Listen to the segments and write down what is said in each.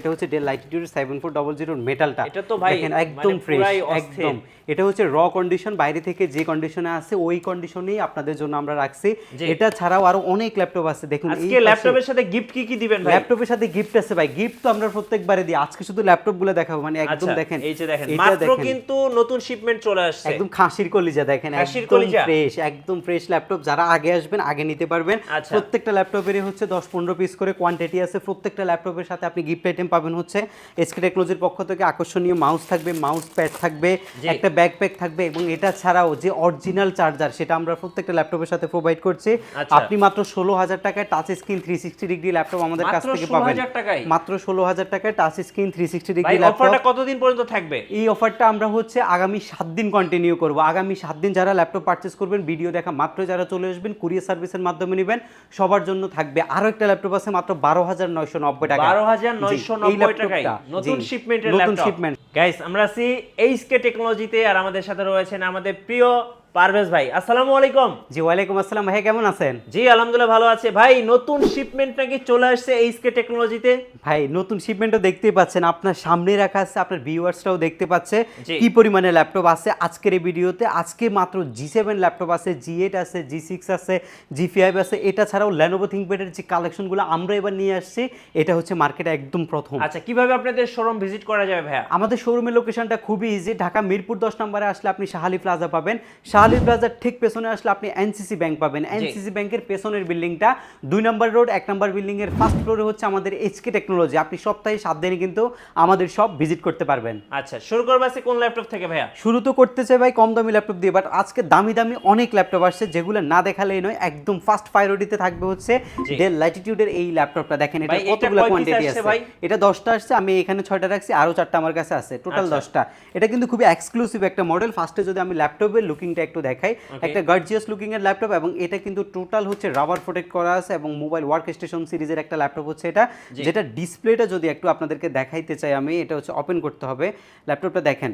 এটা হচ্ছে Dell Latitude seven four double জিরোর মেটালটা এটা তো ভাই দেখেন একদম মানে ফ্রেশ একদম। এটা হচ্ছে র কন্ডিশন বাইরে থেকে যে কন্ডিশনে আছে ওই কন্ডিশনেই আপনাদের জন্য আমরা রাখছি। এটা ছাড়াও আরও অনেক ল্যাপটপ আছে দেখুন আজকে ল্যাপটপের সাথে গিফট কি কি দিবেন ভাই? ল্যাপটপের সাথে গিফট আছে ভাই। গিফট তো আমরা প্রত্যেকবারে দিই। আজকে শুধু ল্যাপটপগুলো দেখাবো মানে একদম আচ্ছা দেখেন এই যে দেখেন মাত্র কিন্তু নতুন শিপমেন্ট চলে আসছে। একদম খাসির কলিজা দেখেন খাসির একদম কলিজা? ফ্রেশ একদম ফ্রেশ ল্যাপটপ যারা আগে আসবেন আগে নিতে পারবেন। আচ্ছা। প্রত্যেকটা ল্যাপটপেরই হচ্ছে দশ পনেরো পিস করে কোয়ান্টিটি আছে। প্রত্যেকটা ল্যাপটপের সাথে আপনি গিফট আইটেম পাবেন হচ্ছে এসকে টেকনোলজির পক্ষ থেকে আকর্ষণীয় মাউস থাকবে মাউস প্যাড থাকবে একটা ব্যাকপ্যাক থাকবে এবং এটা ছাড়াও যে অরিজিনাল চার্জার সেটা আমরা প্রত্যেকটা ল্যাপটপের সাথে প্রোভাইড করছি। আচ্ছা। আপনি মাত্র ষোলো হাজার টাকায় touch screen three sixty degree laptop আমাদের কাছ থেকে পাবেন। মাত্র ষোলো হাজার টাকায় touch screen three sixty degree laptop কতদিন পর্যন্ত থাকবে? এই অফারটা আমরা হচ্ছে আগামী সাত দিন কন্টিনিউ করব। আগামী সাত দিন যারা ল্যাপটপ পারচেস করবেন ভিডিও দেখা মাত্র যারা চলে আসবেন কুরিয়ার সার্ভিসের মাধ্যমে নেবেন সবার জন্য থাকবে। আরও একটা ল্যাপটপ আছে মাত্র বারো হাজার নয়শো নব্বই টাকা বারো হাজার নয়শো জি, এই নব্বই টাকায় নতুন শিপমেন্টের ল্যাপটপ গাইস আমরা আছি এইচকে টেকনোলজিতে আর আমাদের সাথে রয়েছেন আমাদের প্রিয় পারভেজ ভাই আসসালামু আলাইকুম। জি ওয়ালাইকুম আসসালাম ভাই কেমন আছেন? জি আলহামদুলিল্লাহ ভালো আছে। ভাই নতুন শিপমেন্ট নাকি চলে আসছে এইচকে টেকনোলজিতে ভাই নতুন শিপমেন্টও দেখতেই পাচ্ছেন আপনার সামনে রাখা আছে আপনার ভিউয়ার্সরাও দেখতে পাচ্ছে। কি পরিমাণে ল্যাপটপ আছে আজকের এই ভিডিওতে? আজকে মাত্র জি সেভেন ল্যাপটপ আছে জি এইট আছে জি সিক্স আছে জি ফাইভ আছে। এটা ছাড়াও ল্যানোভো থিঙ্কপ্যাডের যে কালেকশনগুলো আমরা এবার নিয়ে আসছি এটা হচ্ছে মার্কেটে একদম প্রথম। আচ্ছা কীভাবে আপনাদের শোরুম ভিজিট করা যাবে ভাইয়া? আমাদের শোরুমের লোকেশনটা খুবই ইজি ঢাকা মিরপুর দশ নম্বরে আসলে আপনি শাহালি প্লাজা পাবেন। শাহালি প্লাজার ঠিক পেছনে আসলে আপনি এনসিসি ব্যাংক পাবেন। এনসিসি ব্যাংকের পেছনের বিল্ডিংটা দুই নম্বর রোড এক নম্বর বিল্ডিং এর ফার্স্ট ফ্লোরে হচ্ছে আমাদের এইচকে টেকনোলজি আপনি সপ্তাহে সাত দিনে কিন্তু আমাদের সব ভিজিট করতে পারবেন। আচ্ছা শুরু করব আজকে কোন ল্যাপটপ থেকে ভাইয়া? শুরু তো করতে চাই ভাই কম দামি ল্যাপটপ দিয়ে বাট আজকে দামি দামি অনেক ল্যাপটপ আসছে যেগুলো না দেখালেই নয় একদম ফার্স্ট প্রায়োরিটিতে থাকবে হচ্ছে। ডেল ল্যাটিটিউডের এই ল্যাপটপটা দেখেন এটা কতগুলো কোয়ান্টিটি আছে? ভাই? এটা দশটা আসছে আমি এখানে ছয়টা রাখছি আরও চারটা আমার কাছে আছে টোটাল আচ্ছা। দশটা। এটা কিন্তু খুবই এক্সক্লুসিভ একটা মডেল ফার্স্টে যদি আমি ল্যাপটপের লুকিংটা একটু দেখাই। একটা গার্জিয়াস লুকিং এর ল্যাপটপ এবং এটা কিন্তু টোটাল হচ্ছে রাবার প্রোটেক্ট করা আছে এবং মোবাইল ওয়ার্ক স্টেশন সিরিজের একটা ল্যাপটপ হচ্ছে এটা। যেটা ডিসপ্লেটা যদি একটু আপনাদেরকে দেখাইতে চাই আমি এটা হচ্ছে ওপেন করতে হবে। ল্যাপটপটা দেখেন।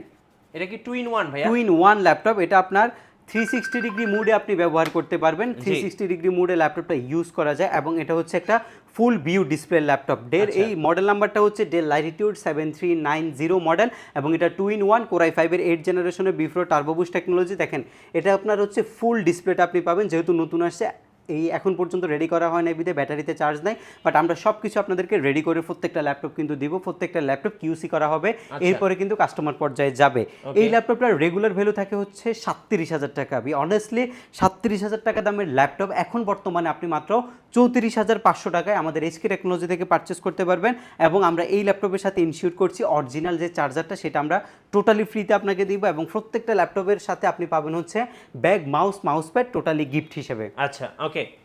এটা কি টু ইন ওয়ান ভাইয়া? টু ইন ওয়ান ল্যাপটপ এটা আপনার থ্রি সিক্সটি ডিগ্রি মুডে আপনি ব্যবহার করতে পারবেন। থ্রি সিক্সটি ডিগ্রি মুডে ল্যাপটপটা ইউজ করা যায় এবং এটা হচ্ছে একটা ফুল ভিউ ডিসপ্লে ল্যাপটপ ডের। এই মডেল নাম্বারটা হচ্ছে Dell Latitude seven three nine zero model এবং এটা two in one core i ফাইভের এইট জেনারেশনের বিফ্রো টার্বোবুস টেকনোলজি দেখেন এটা আপনার হচ্ছে ফুল ডিসপ্লেটা আপনি পাবেন যেহেতু নতুন আসছে এই এখন পর্যন্ত রেডি করা হয় না বিদে ব্যাটারিতে চার্জ নেই বাট আমরা সব কিছু আপনাদেরকে রেডি করে প্রত্যেকটা ল্যাপটপ কিন্তু দিব প্রত্যেকটা ল্যাপটপ কিউসি করা হবে এরপরে কিন্তু কাস্টমার পর্যায়ে যাবে। এই ল্যাপটপটার রেগুলার ভ্যালু থাকে হচ্ছে সাতত্রিশ হাজার টাকা বি অনেস্টলি সাতত্রিশ হাজার টাকা দামের ল্যাপটপ এখন বর্তমানে আপনি মাত্র চৌত্রিশ হাজার পাঁচশো টাকায় আমাদের এইচকে টেকনোলজি থেকে পারচেস করতে পারবেন এবং আমরা এই ল্যাপটপের সাথে ইনশিওর করছি অরিজিনাল যে চার্জারটা সেটা আমরা টোটালি ফ্রিতে আপনাকে দিব এবং প্রত্যেকটা ল্যাপটপের সাথে আপনি পাবেন হচ্ছে bag mouse mouse pad totally gift হিসেবে। আচ্ছা Oke,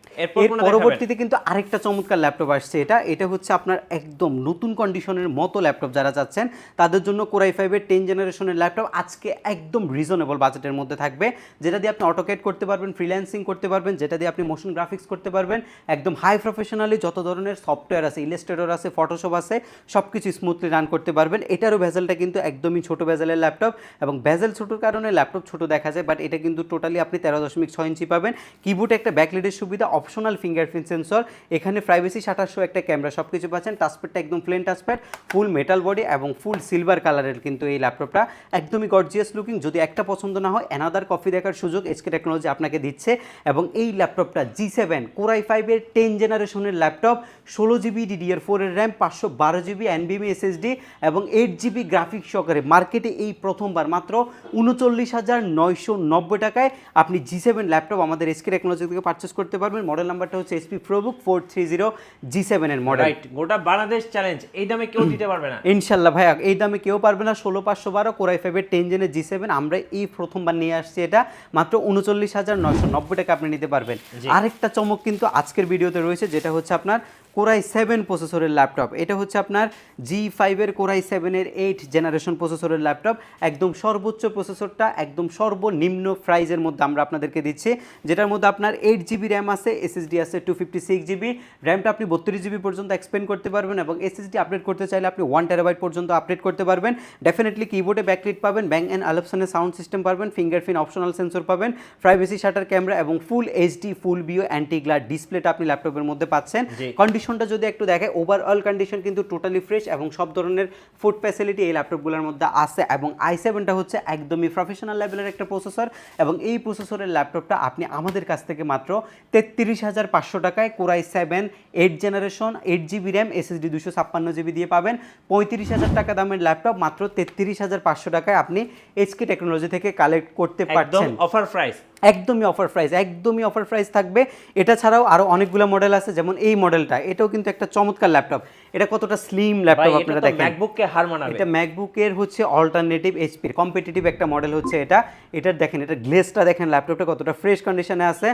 পরবর্তীতে কিন্তু আরেকটা চমৎকার ল্যাপটপ আসছে এটা। এটা হচ্ছে আপনার একদম নতুন কন্ডিশনের মতো ল্যাপটপ যারা চাচ্ছেন, তাদের জন্য কোরাই ফাইভের টেন জেনারেশনের ল্যাপটপ আজকে একদম রিজনেবল বাজেটের মধ্যে থাকবে, যেটা দিয়ে আপনি অটোকেট করতে পারবেন ফ্রিল্যান্সিং করতে পারবেন, যেটা দিয়ে আপনি মোশন গ্রাফিক্স করতে পারবেন, একদম হাই প্রফেশনালি যত ধরনের সফটওয়্যার আছে ইলাস্ট্রেটর আছে ফটোশপ আছে সব কিছু স্মুথলি রান করতে পারবেন। এটারও ভেজেলটা কিন্তু একদমই ছোট ভেজেলের ল্যাপটপ এবং ভেজেল ছোটোর কারণে ল্যাপটপ ছোট দেখা যায় বাট এটা কিন্তু টোটালি আপনি তেরো দশমিক ছয় ইঞ্চি পাবেন। কিবোর্ডে একটা ব্যাকলিডের সুবিধা অপশনাল ফিঙ্গারপ্রিন্ট সেন্সর, এখানে প্রাইভেসি সাতাশশো একটা ক্যামেরা সব কিছু পাচ্ছেন। টাচপ্যাডটা একদম plain touchpad full metal body এবং ফুল সিলভার কালারের কিন্তু এই ল্যাপটপটা একদমই গর্জিয়াস লুকিং যদি একটা পছন্দ না হয় অ্যানাদার কফি দেখার সুযোগ এসকে টেকনোলজি আপনাকে দিচ্ছে। এবং এই ল্যাপটপটা জি সেভেন কোরাই ফাইভের টেন জেনারেশনের ল্যাপটপ ষোলো জিবি ডিডিআর ফোরের র্যাম পাঁচশো বারো জিবি এনবিএমি এসএসডি এবং এইট জিবি গ্রাফিক্স সহকারে মার্কেটে এই প্রথমবার মাত্র উনচল্লিশ হাজার নয়শো নব্বই টাকায় আপনি জি সেভেন ল্যাপটপ আমাদের এসকে টেকনোলজি থেকে পারচেস করতে পারবেন। মডেল নাম্বারটা হচ্ছে HP ProBook four three zero G সেভেনের মডেল রাইট গোটা বাংলাদেশ চ্যালেঞ্জ এই দামে কেউ দিতে পারবে না। ইনশাল্লাহ ভাইয়া এই দামে কেউ পারবে না। ষোলো পাঁচশো বারো কোরাই ফাইভের টেন জেনের জি সেভেন আমরা এই প্রথমবার নিয়ে আসছি এটা। মাত্র উনচল্লিশ হাজার নয়শো নব্বই টাকা আপনি নিতে পারবেন। আরেকটা চমক কিন্তু আজকের ভিডিওতে রয়েছে যেটা হচ্ছে আপনার কোরাই সেভেন প্রসেসরের ল্যাপটপ এটা হচ্ছে আপনার জি ফাইভের কোরাই সেভেনের এইট জেনারেশন প্রসেসরের ল্যাপটপ একদম সর্বোচ্চ প্রসেসরটা একদম সর্বনিম্ন প্রাইজের মধ্যে আমরা আপনাদেরকে দিচ্ছি। যেটার মধ্যে আপনার এইট জিবি র্যাম আছে এসএসডি আছে টু ফিফটি সিক্স জিবি র্যামটা আপনি বত্রিশ জিবি পর্যন্ত এক্সপেন্ড করতে পারবেন এবং এসএসডি আপডেট করতে চাইলে আপনি ওয়ান টেরাবাইট পর্যন্ত আপডেট করতে পারবেন। ডেফিনেটলি কিবোর্ডে ব্যাকলিট পাবেন ব্যাং অ্যান্ড আলপসনের সাউন্ড সিস্টেম পাবেন ফিঙ্গারপ্রিন্ট অপশনাল সেন্সর পাবেন প্রাইভেসি শাটার ক্যামেরা এবং full HD full view anti glare ডিসপ্লেটা আপনি ল্যাপটপের মধ্যে পাচ্ছেন। কন্ডিশন কন্ডিশনটা যদি একটু দেখে ওভারঅল কন্ডিশন কিন্তু টোটালি ফ্রেশ এবং সব ধরনের ফুড ফ্যাসিলিটি এই ল্যাপটপগুলোর মধ্যে আছে এবং আই সেভেনটা হচ্ছে একদমই প্রফেশনাল লেভেলের একটা প্রসেসর এবং এই প্রসেসরের ল্যাপটপটা আপনি আমাদের কাছ থেকে মাত্র তেত্রিশ হাজার পাঁচশো টাকায় core i seven eight generation eight GB RAM SSD দুশো ছাপ্পান্ন জিবি দিয়ে পাবেন। পঁয়ত্রিশ হাজার টাকা দামের ল্যাপটপ মাত্র তেত্রিশ হাজার পাঁচশো টাকায় আপনি এইচকে টেকনোলজি থেকে কালেক্ট করতে একদম পারছেন। অফার প্রাইস একদমই অফার প্রাইস একদমই অফার প্রাইস থাকবে। এটা ছাড়াও আরও অনেকগুলো মডেল আছে যেমন এই মডেলটা এটাও কিন্তু একটা চমৎকার ল্যাপটপ। এটা কতটা স্লিম ল্যাপটপ আপনারা দেখেন। ম্যাকবুককে হার মানাবে। এটা ম্যাকবুকের হচ্ছে অল্টারনেটিভ এইচপির কম্পিটিটিভ একটা মডেল হচ্ছে এটা। এটার দেখেন এটা গ্লেসটা দেখেন ল্যাপটপটা কতটা ফ্রেশ কন্ডিশনে আছে।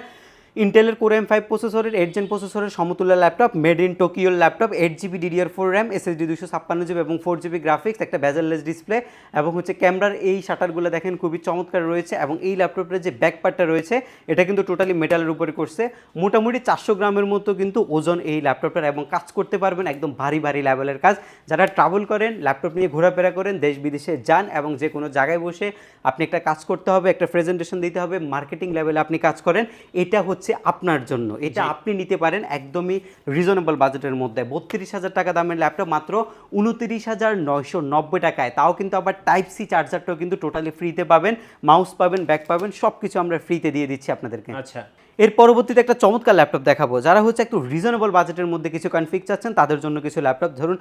ইন্টেলের কোর এম ফাইভ প্রসেসরের এইট জেন প্রসেসরের সমতুল্য laptop made in টোকিওর laptop eight GB DDR four RAM SSD দুশো ছাপ্পান্ন জিবি এবং ফোর জিবি গ্রাফিক্স একটা বেজারলেস ডিসপ্লে এবং হচ্ছে ক্যামেরার এই শাটারগুলো দেখেন খুবই চমৎকার রয়েছে এবং এই ল্যাপটপের যে ব্যাক পার্টটা রয়েছে, এটা কিন্তু টোটালি মেটালের উপরে করছে। মোটামুটি চারশো গ্রামের মতো কিন্তু ওজন এই ল্যাপটপটার এবং কাজ করতে পারবেন একদম ভারী ভারী লেভেলের কাজ। যারা ট্রাভেল করেন ল্যাপটপ নিয়ে ঘোরাফেরা করেন, দেশ বিদেশে যান এবং যে কোনো জায়গায় বসে আপনি একটা কাজ করতে হবে, একটা প্রেজেন্টেশন দিতে হবে মার্কেটিং লেভেলে আপনি কাজ করেন, এটা হচ্ছে আপনার জন্য। এটা আপনি নিতে পারেন একদমই রিজনেবল বাজেটের মধ্যে। বত্রিশ হাজার টাকা দামের ল্যাপটপ মাত্র উনত্রিশ হাজার নয়শো নব্বই টাকায়। তাও কিন্তু আবার টাইপ সি চার্জারটাও কিন্তু টোটালি ফ্রিতে পাবেন মাউস পাবেন ব্যাক পাবেন সব কিছু আমরা ফ্রিতে দিয়ে দিচ্ছি আপনাদেরকে। আচ্ছা। এর পরবর্তীতে একটা চমৎকার ল্যাপটপ দেখাবো। যারা হচ্ছে একটু রিজনেবল বাজেটের মধ্যে কিছু কনফিগ চাচ্ছেন, তাদের জন্য কিছু ল্যাপটপ। ধরুন,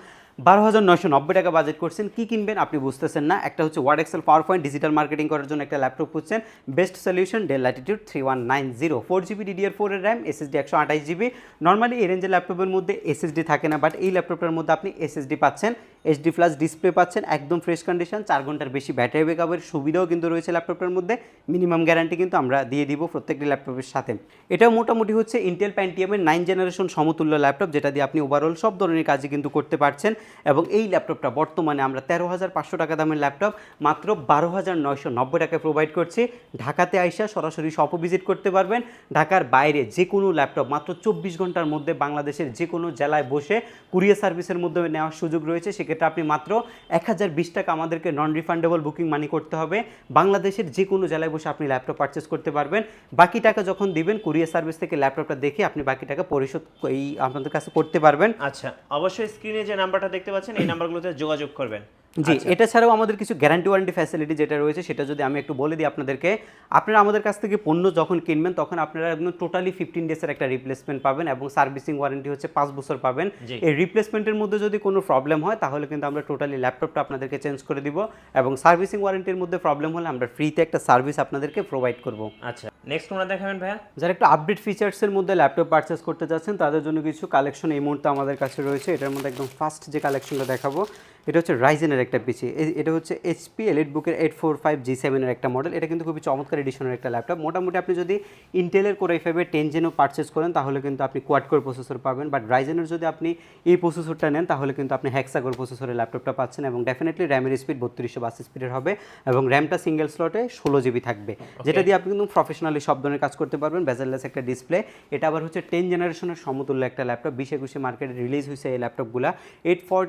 বারো হাজার নয়শো নব্বই টাকা বাজেট করছেন, কি কিনবেন আপনি বুঝতেছেন না। একটা হচ্ছে Word Excel PowerPoint digital marketing করার জন্য একটা ল্যাপটপ খুঁজছেন। Best solution Dell Latitude three one nine zero four GB DDR ফোরের র্যাম এসএসডি একশো আঠাশ জিবি নর্মালি এই রেঞ্জের ল্যাপটপের মধ্যে এসএসডি থাকে না বাট এই ল্যাপটপের মধ্যে আপনি এসএসডি পাচ্ছেন। এইচডি প্লাস ডিসপ্লে পাচ্ছেন, একদম ফ্রেশ কন্ডিশন চার ঘণ্টার বেশি ব্যাটারি ব্যাকআপের সুবিধাও কিন্তু রয়েছে ল্যাপটপের মধ্যে। মিনিমাম গ্যারান্টি কিন্তু আমরা দিয়ে দিব প্রত্যেকটি ল্যাপটপের সাথে। এটাও মোটামুটি হচ্ছে ইন্টেল প্যান্টিয়ামের নাইন জেনারেশন সমতুল্য ল্যাপটপ যেটা দিয়ে আপনি ওভারঅল সব ধরনের কাজই কিন্তু করতে পারছেন। এবং এই ল্যাপটপটা বর্তমানে আমরা তেরো হাজার পাঁচশো টাকা দামের ল্যাপটপ মাত্র বারো হাজার নয়শো নব্বই টাকায় প্রোভাইড করছি। ঢাকাতে আইসা সরাসরি শপও ভিজিট করতে পারবেন। ঢাকার বাইরে যে কোনো ল্যাপটপ মাত্র চব্বিশ ঘণ্টার মধ্যে বাংলাদেশের যে কোনো জেলায় বসে কুরিয়ার সার্ভিসের মধ্যে নেওয়ার সুযোগ রয়েছে। সেক্ষেত্রে আপনি মাত্র এক হাজার বিশ টাকা আমাদেরকে নন রিফান্ডেবল বুকিং মানি করতে হবে। বাংলাদেশের যে কোনো জেলায় বসে আপনি ল্যাপটপ পারচেস করতে পারবেন। বাকি টাকা যখন দিবেন কুরিয়ার সার্ভিস থেকে ল্যাপটপটা দেখে আপনি বাকি টাকা পরিশোধ এই আপনাদের কাছে করতে পারবেন। আচ্ছা অবশ্যই স্ক্রিনে যে নাম্বারটা দেখতে পাচ্ছেন, এই নাম্বারগুলোতে যোগাযোগ করবেন। জি এটা ছাড়াও আমাদের কিছু গ্যারান্টি ওয়ারেন্টি ফ্যাসিলিটি যেটা রয়েছে সেটা যদি আমি একটু বলে দিই আপনাদেরকে আপনারা আমাদের কাছ থেকে পণ্য যখন কিনবেন তখন আপনারা একদম টোটালি ফিফটিন ডেজের একটা রিপ্লেসমেন্ট পাবেন এবং সার্ভিসিং ওয়ারেন্টি হচ্ছে পাঁচ বছর পাবেন। এই রিপ্লেসমেন্টের মধ্যে যদি কোনো প্রবলেম হয় তাহলে কিন্তু আমরা টোটালি ল্যাপটপটা আপনাদেরকে চেঞ্জ করে দিব এবং সার্ভিসিং ওয়ারেন্টির মধ্যে প্রবলেম হলে আমরা ফ্রিতে একটা সার্ভিস আপনাদেরকে প্রোভাইড করব। আচ্ছা নেক্সট কোনটা দেখাবেন ভাইয়া? যারা একটু আপডেট ফিচার্সের মধ্যে ল্যাপটপ পারচেস করতে যাচ্ছেন তাদের জন্য কিছু কালেকশন এই মুহূর্তে আমাদের কাছে রয়েছে। এটার মধ্যে একদম ফার্স্ট যে কালেকশনটা দেখাবো এটা হচ্ছে রাইজেনের একটা পিসি এটা হচ্ছে এইচপি এলিট বুকের এইট ফোর ফাইভ জি সেভেনের একটা মডেল এটা কিন্তু খুবই চমৎকার এডিশনের একটা ল্যাপটপ মোটামুটি আপনি যদি ইন্টেলের কোর ফাইভের টেন জেনও পারচেস করেন তাহলে কিন্তু আপনি কোয়াড কোর প্রসেসর পাবেন। বাট রাইজেনের যদি আপনি এই প্রসেসরটা নেন তাহলে কিন্তু আপনি হ্যাক্সাগোর প্রসেসরের ল্যাপটপটা পাচ্ছেন এবং ডেফিনেটলি র্যামের স্পিড বত্রিশশো বাস স্পিডের হবে এবং র্যামটা সিঙ্গেল স্লটে ষোলো জিবি থাকবে। যেটা দিয়ে আপনি কিন্তু প্রফেশনালি সব ধরনের কাজ করতে পারবেন বেজারলেস একটা ডিসপ্লে এটা আবার হচ্ছে টেন জেনারেশনের সমতুল্য একটা ল্যাপটপ বিশ একুশে মার্কেটে রিলিজ হয়েছে এই ল্যাপটপগুলো eight four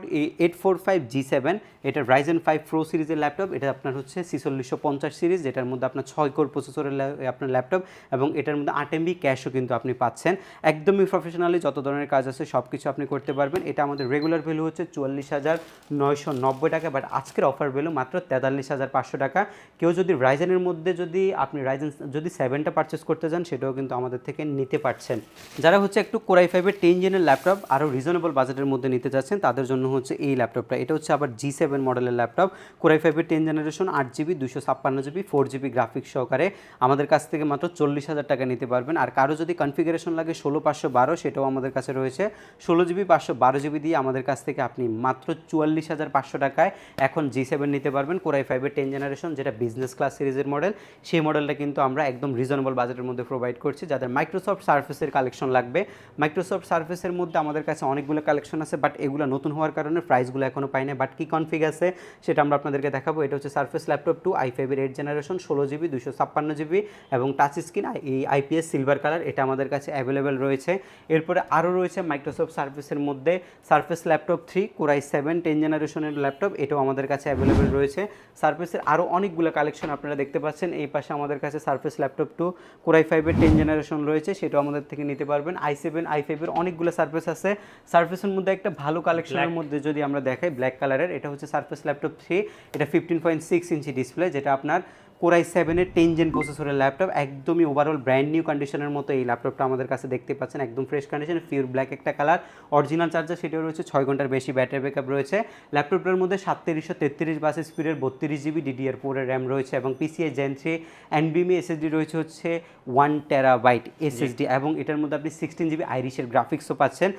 eight four five G seven এটা রাইজেন ফাইভ প্রো সিরিজের ল্যাপটপ এটা আপনার হচ্ছে ছিচল্লিশশো পঞ্চাশ সিরিজ, যেটার মধ্যে আপনার ছয় কোর প্রসেসরের আপনার ল্যাপটপ এবং এটার মধ্যে আট এমবি ক্যাশও কিন্তু আপনি পাচ্ছেন। একদমই প্রফেশনালি যত ধরনের কাজ আছে সব কিছু আপনি করতে পারবেন। এটা আমাদের রেগুলার ভ্যালু হচ্ছে চুয়াল্লিশ হাজার নয়শো নব্বই টাকা বাট আজকের অফার ভ্যালু মাত্র তেতাল্লিশ হাজার পাঁচশো টাকা। কেউ যদি রাইজেনের মধ্যে যদি আপনি রাইজেন যদি সেভেনটা পারচেস করতে চান, সেটাও কিন্তু আমাদের থেকে নিতে পারছেন। যারা হচ্ছে একটু কোরাই ফাইভের টেন জেনের ল্যাপটপ আরও রিজনেবল বাজেটের মধ্যে নিতে চাচ্ছেন, তাদের জন্য হচ্ছে এই ল্যাপটপটা এটা হচ্ছে আবার জি সেভেন মডেলের ল্যাপটপ কোরাই ফাইভের টেন জেনারেশন আট জিবি দুশো ছাপ্পান্ন জিবি ফোর জিবি গ্রাফিক্স সহকারে। আমাদের কাছ থেকে মাত্র চল্লিশ হাজার টাকা নিতে পারবেন। আর কারও যদি কনফিগারেশন লাগে ষোলো পাঁচশো বারো, সেটাও আমাদের কাছে রয়েছে। ষোলো জিবি পাঁচশো বারো জিবি দিয়ে আমাদের কাছ থেকে আপনি মাত্র চুয়াল্লিশ হাজার পাঁচশো টাকায় এখন জি সেভেন নিতে পারবেন কোরাই ফাইভের টেন জেনারেশন যেটা বিজনেস ক্লাস সিরিজের মডেল সেই মডেলটা কিন্তু আমরা একদম রিজনেবল বাজেটের মধ্যে প্রোভাইড করছি, যাদের মাইক্রোসফট সার্ফেসের কালেকশন লাগবে। মাইক্রোসফট সার্ফেসের মধ্যে আমাদের কাছে অনেকগুলো কালেকশন আছে বাট এগুলো নতুন হওয়ার কারণে প্রাইসগুলো এখনও পাই পাই না বাট কি কনফিগ আছে সেটা আমরা আপনাদেরকে দেখাবো। এটা হচ্ছে সার্ফেস ল্যাপটপ টু আই ফাইভের এইট জেনারেশন ষোলো জিবি দুশো ছাপ্পান্ন জিবি এবং টাচ স্ক্রিন এই আইপিএস সিলভার কালার এটা আমাদের কাছে অ্যাভেলেবেল রয়েছে। এরপরে আরও রয়েছে মাইক্রোসফট সার্ফেসের মধ্যে Surface laptop three core i seven ten জেনারেশনের ল্যাপটপ এটাও আমাদের কাছে অ্যাভেলেবেল রয়েছে। সার্ফেসের আরও অনেকগুলো কালেকশন আপনারা দেখতে পাচ্ছেন। এই পাশে আমাদের কাছে Surface laptop two core i ফাইভের টেন জেনারেশন রয়েছে সেটাও আমাদের থেকে নিতে পারবেন। আই সেভেন আই ফাইভের অনেকগুলো সার্ফেস আছে। সার্ফেসের মধ্যে একটা ভালো কালেকশনের মধ্যে যদি আমরা দেখাই ব্ল্যাক কালারের এটা হচ্ছে সার্ফেস ল্যাপটপ থ্রি এটা fifteen point six inch display যেটা আপনার কোরাই সেভেনের টেন জেন প্রসেসরের ল্যাপটপ একদমই ওভারঅল ব্র্যান্ড নিউ কন্ডিশনের মতো এই ল্যাপটপটা আমাদের কাছে দেখতে পাচ্ছেন, একদম ফ্রেশ কন্ডিশন পিওর ব্ল্যাক একটা কালার অরিজিনাল চার্জার সেটাও রয়েছে, ছয় ঘণ্টার বেশি ব্যাটারি ব্যাকআপ রয়েছে ল্যাপটপটার মধ্যে সাতত্রিশশো তেত্রিশ বাস স্পিডের বত্রিশ জিবি ডিডিআর ফোরের র্যাম রয়েছে এবং পিসিআই জেন থ্রি এনবিএমই এসএসডি রয়েছে হচ্ছে ওয়ান টেরাবাইট এসএসডি এবং এটার মধ্যে আপনি সিক্সটিন জিবি আইরিশের গ্রাফিক্সও পাচ্ছেন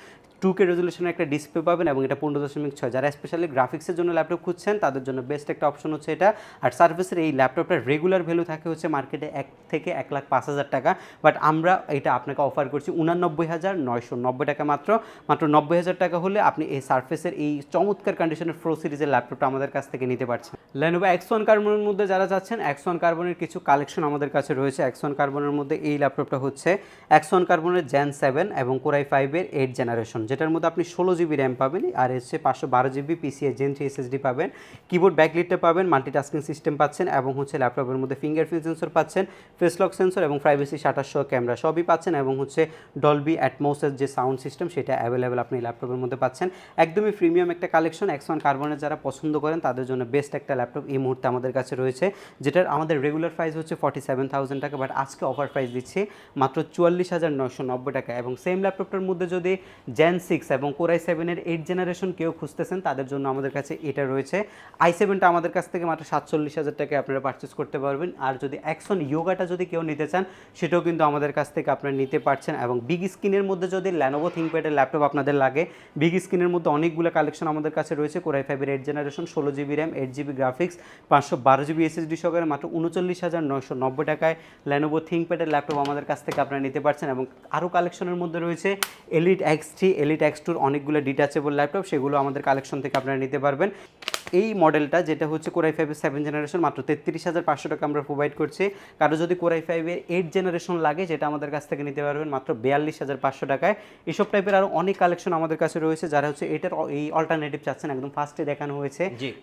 টু কে রেজলিউশনের একটা ডিসপ্লে পাবেন এবং এটা পনেরো দশমিক ছয়। যারা স্পেশালি গ্রাফিক্সের জন্য ল্যাপটপ খুঁজছেন, তাদের জন্য বেস্ট একটা অপশন হচ্ছে এটা। আর সার্ভিসের এই ল্যাপটপটার রেগুলার ভ্যালু থাকে হচ্ছে মার্কেটে এক থেকে এক লাখ পাঁচ হাজার টাকা। বাট আমরা এটা আপনাকে অফার করছি উনানব্বই হাজার নয়শো নব্বই টাকা মাত্র। মাত্র নব্বই হাজার টাকা হলে আপনি এই সার্ফেসের এই চমৎকার কন্ডিশনের প্রো সিরিজের ল্যাপটপটা আমাদের কাছ থেকে নিতে পারছেন। লেনোভো এক্স কার্বনের মধ্যে যারা যাচ্ছেন এক্স কার্বনের কিছু কালেকশন আমাদের কাছে রয়েছে। এক্স কার্বনের মধ্যে এই ল্যাপটপটা হচ্ছে এক্স কার্বনের জেন সেভেন এবং কোরাই ফাইভের এইট জেনারেশন যেটার মধ্যে আপনি ষোলো জিবি র্যাম পাবেন আর হচ্ছে পাঁচশো বারো GB PCIe gen three SSD পাবেন। কিবোর্ড ব্যাকলিটটা পাবেন মাল্টিটাস্কিং সিস্টেম পাচ্ছেন এবং হচ্ছে ল্যাপটপের মধ্যে ফিঙ্গারপ্রিন্ট সেন্সর পাচ্ছেন ফেস লক সেন্সর এবং প্রাইভেসি সাতাশশো ক্যামেরা সবই পাচ্ছেন এবং হচ্ছে ডলবি অ্যাটমোসের যে সাউন্ড সিস্টেম সেটা অ্যাভেলেবেল আপনি ল্যাপটপের মধ্যে পাচ্ছেন। একদমই প্রিমিয়াম একটা কালেকশন এক্স ওয়ান কার্বনের যারা পছন্দ করেন তাদের জন্য বেস্ট একটা ল্যাপটপ এই মুহূর্তে আমাদের কাছে রয়েছে, যেটার আমাদের রেগুলার প্রাইস হচ্ছে ফর্টি সেভেন থাউজেন্ড টাকা বাট আজকে অফার প্রাইস দিচ্ছি মাত্র চুয়াল্লিশ হাজার নশো নব্বই টাকা এবং সেম ল্যাপটপটার মধ্যে যদি জেন সিক্স এবং কোরাই সেভেনের এইট জেনারেশন কেউ খুঁজতেছেন, তাদের জন্য আমাদের কাছে এটা রয়েছে। আই সেভেনটা আমাদের কাছ থেকে মাত্র সাতচল্লিশ হাজার টাকায় আপনারা পারচেস করতে পারবেন। আর যদি অ্যাকশন ইয়োগাটা যদি কেউ নিতে চান, সেটাও কিন্তু আমাদের কাছ থেকে আপনারা নিতে পারছেন। এবং বিগ স্ক্রিনের মধ্যে যদি ল্যানোভো থিঙ্কপ্যাডের ল্যাপটপ আপনাদের লাগে বিগ স্ক্রিনের মধ্যে অনেকগুলো কালেকশন আমাদের কাছে রয়েছে। কোরাই ফাইভের এইট জেনারেশন ষোলো GB RAM eight GB graphics পাঁচশো বারো জিবি এসএসডি সহকারে মাত্র উনচল্লিশ হাজার নয়শো নব্বই টাকায় ল্যানোভো থিঙ্কপ্যাডের ল্যাপটপ আমাদের কাছ থেকে আপনারা নিতে পারছেন। এবং আরও কালেকশনের মধ্যে রয়েছে Elite X three Elite X টুর অনেকগুলো ডিটাচেবল ল্যাপটপ সেগুলো আমাদের কালেকশন থেকে আপনারা নিতে পারবেন। এই মডেলটা যেটা হচ্ছে কোরাই ফাইভের সেভেন জেনারেশন মাত্র তেত্রিশ হাজার পাঁচশো টাকা আমরা প্রোভাইড করছি। কারও যদি কোরাই ফাইভের এইট জেনারেশন লাগে যেটা আমাদের কাছ থেকে নিতে পারবেন মাত্র বিয়াল্লিশ হাজার পাঁচশো টাকায়। এসব টাইপের আরও অনেক কালেকশন আমাদের কাছে রয়েছে যারা হচ্ছে এটার এই অল্টারনেটিভ চাচ্ছেন একদম ফার্স্টে দেখানো হয়েছে।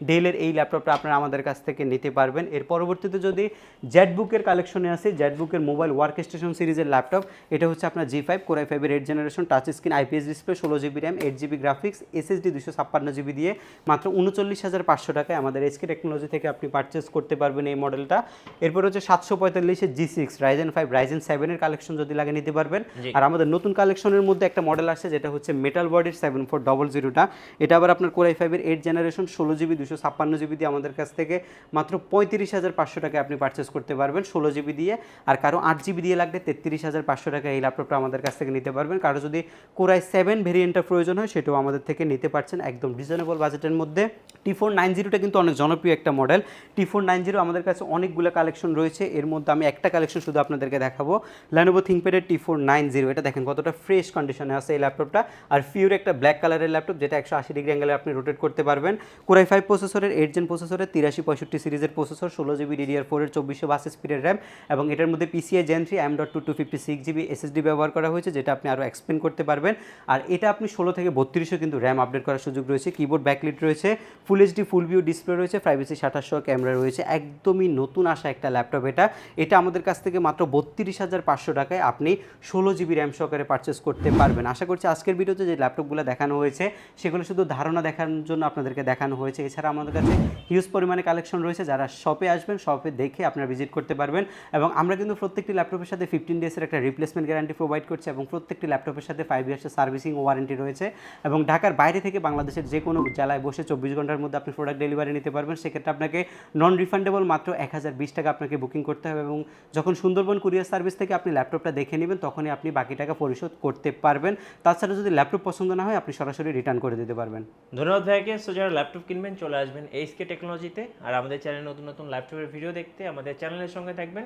ডেলের এই ল্যাপটপটা আপনারা আমাদের কাছ থেকে নিতে পারবেন। এর পরবর্তীতে যদি জেটবুকের কালেকশনে আসে জেটবুকের মোবাইল ওয়ার্ক স্টেশন সিরিজের ল্যাপটপ এটা হচ্ছে আপনার জি ফাইভ কোরাই ফাইভের eight generation touch screen IPS display ষোলো GB RAM eight GB graphics SSD দুশো ছাপ্পান্ন জিবি দিয়ে মাত্র উনচল্লিশ হাজার পাঁচশো টাকায় আমাদের এসকে টেকনোলজি থেকে আপনি পারচেস করতে পারবেন এই মডেলটা এরপর হচ্ছে সাতশো পঁয়তাল্লিশের G six Ryzen five Ryzen সেভেনের কালেকশন যদি লাগে নিতে পারবেন। আর আমাদের নতুন কালেকশনের মধ্যে একটা মডেল আসছে যেটা হচ্ছে মেটাল বডির সেভেন ফোর ডবল জিরোটা এটা আবার আপনার কোরাই ফাইভের এইট জেনারেশন ষোলো জিবি দুশো ছাপ্পান্ন জিবি দিয়ে আমাদের কাছ থেকে মাত্র পঁয়ত্রিশ হাজার পাঁচশো টাকায় আপনি পারচেস করতে পারবেন ষোলো জিবি দিয়ে। আর কারও আট জিবি দিয়ে লাগবে তেত্রিশ হাজার পাঁচশো টাকা এই ল্যাপটপটা আমাদের কাছ থেকে নিতে পারবেন। কারও যদি কোরাই সেভেন ভেরিয়েন্টটা প্রয়োজন হয় সেটাও আমাদের থেকে নিতে পারছেন একদম রিজনেবল বাজেটের মধ্যে। টি ফোর নাইন জিরোটা কিন্তু অনেক জনপ্রিয় একটা model T four nine zero আমাদের কাছে অনেকগুলো কালেকশন রয়েছে। এর মধ্যে আমি একটা কালেকশন শুধু আপনাদেরকে দেখাবো। ল্যানোভো থিঙ্কপ্যাডের টি ফোর নাইন জিরো এটা দেখেন কতটা ফ্রেশ কন্ডিশনে আছে এই ল্যাপটপটা আর ফিউর একটা ব্ল্যাক কালারের ল্যাপটপ যেটা একশো আশি ডিগ্রি অ্যাঙ্গেলে আপনি রোটেট করতে পারবেন। কোরাই ফাইভ প্রসেসরের এইট জেন প্রসেসরের তিরাশি পঁয়ষট্টি সিরিজের প্রসেসর ষোলো জিবি ডিডিআর ফোরের চব্বিশশো বাস স্পিডের র্যাম এবং এটার মধ্যে PCIe gen three M dot two two fifty six GB SSD ব্যবহার করা হয়েছে, যেটা আপনি আরও এক্সপ্লেন করতে পারবেন। আর এটা আপনি ষোলো থেকে বত্রিশও কিন্তু র্যাম আপডেট করার সুযোগ রয়েছে। কিবোর্ড ব্যাকলিট রয়েছে। Full HD full view display রয়েছে প্রাইভেসি সাতাশশো ক্যামেরা রয়েছে, একদমই নতুন আসা একটা ল্যাপটপ এটা। এটা আমাদের কাছ থেকে মাত্র বত্রিশ হাজার পাঁচশো টাকায় আপনি ষোলো জিবি র্যাম সহকারে পারচেস করতে পারবেন। আশা করছি আজকের ভিডিওতে যে ল্যাপটপগুলো দেখানো হয়েছে, সেগুলো শুধু ধারণা দেখানোর জন্য আপনাদেরকে দেখানো হয়েছে। এছাড়া আমাদের কাছে হিউজ পরিমাণে কালেকশন রয়েছে, যারা শপে আসবেন শপে দেখে আপনারা ভিজিট করতে পারবেন। এবং আমরা কিন্তু প্রত্যেকটি ল্যাপটপের সাথে ফিফটিন ডেজের একটা রিপ্লেসমেন্ট গ্যারান্টি প্রোভাইড করছি এবং প্রত্যেকটি ল্যাপটপের সাথে ফাইভ ইয়ার্সের সার্ভিসিং ওয়ারেন্টি রয়েছে। এবং ঢাকার বাইরে থেকে বাংলাদেশের যে কোনো জেলায় বসে চব্বিশ ঘণ্টার মধ্যে আপনি প্রোডাক্ট ডেলিভারি নিতে পারবেন, সেক্ষেত্রে আপনাকে নন রিফান্ডেবল মাত্র এক হাজার বিশ টাকা আপনাকে বুকিং করতে হবে এবং যখন সুন্দরবন কুরিয়ার সার্ভিস থেকে আপনি ল্যাপটপটা দেখে নেবেন, তখনই আপনি বাকি টাকা পরিশোধ করতে পারবেন। তাছাড়া যদি ল্যাপটপ পছন্দ না হয়, আপনি সরাসরি রিটার্ন করে দিতে পারবেন। ধন্যবাদ ভাইকে সো যারা ল্যাপটপ কিনবেন, চলে আসবেন এইচকে টেকনোলজিতে আর আমাদের চ্যানেলে নতুন নতুন ল্যাপটপের ভিডিও দেখতে আমাদের চ্যানেলের সঙ্গে থাকবেন।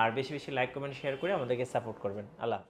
আর বেশি বেশি লাইক কমেন্ট শেয়ার করে আমাদেরকে সাপোর্ট করবেন। আল্লাহ।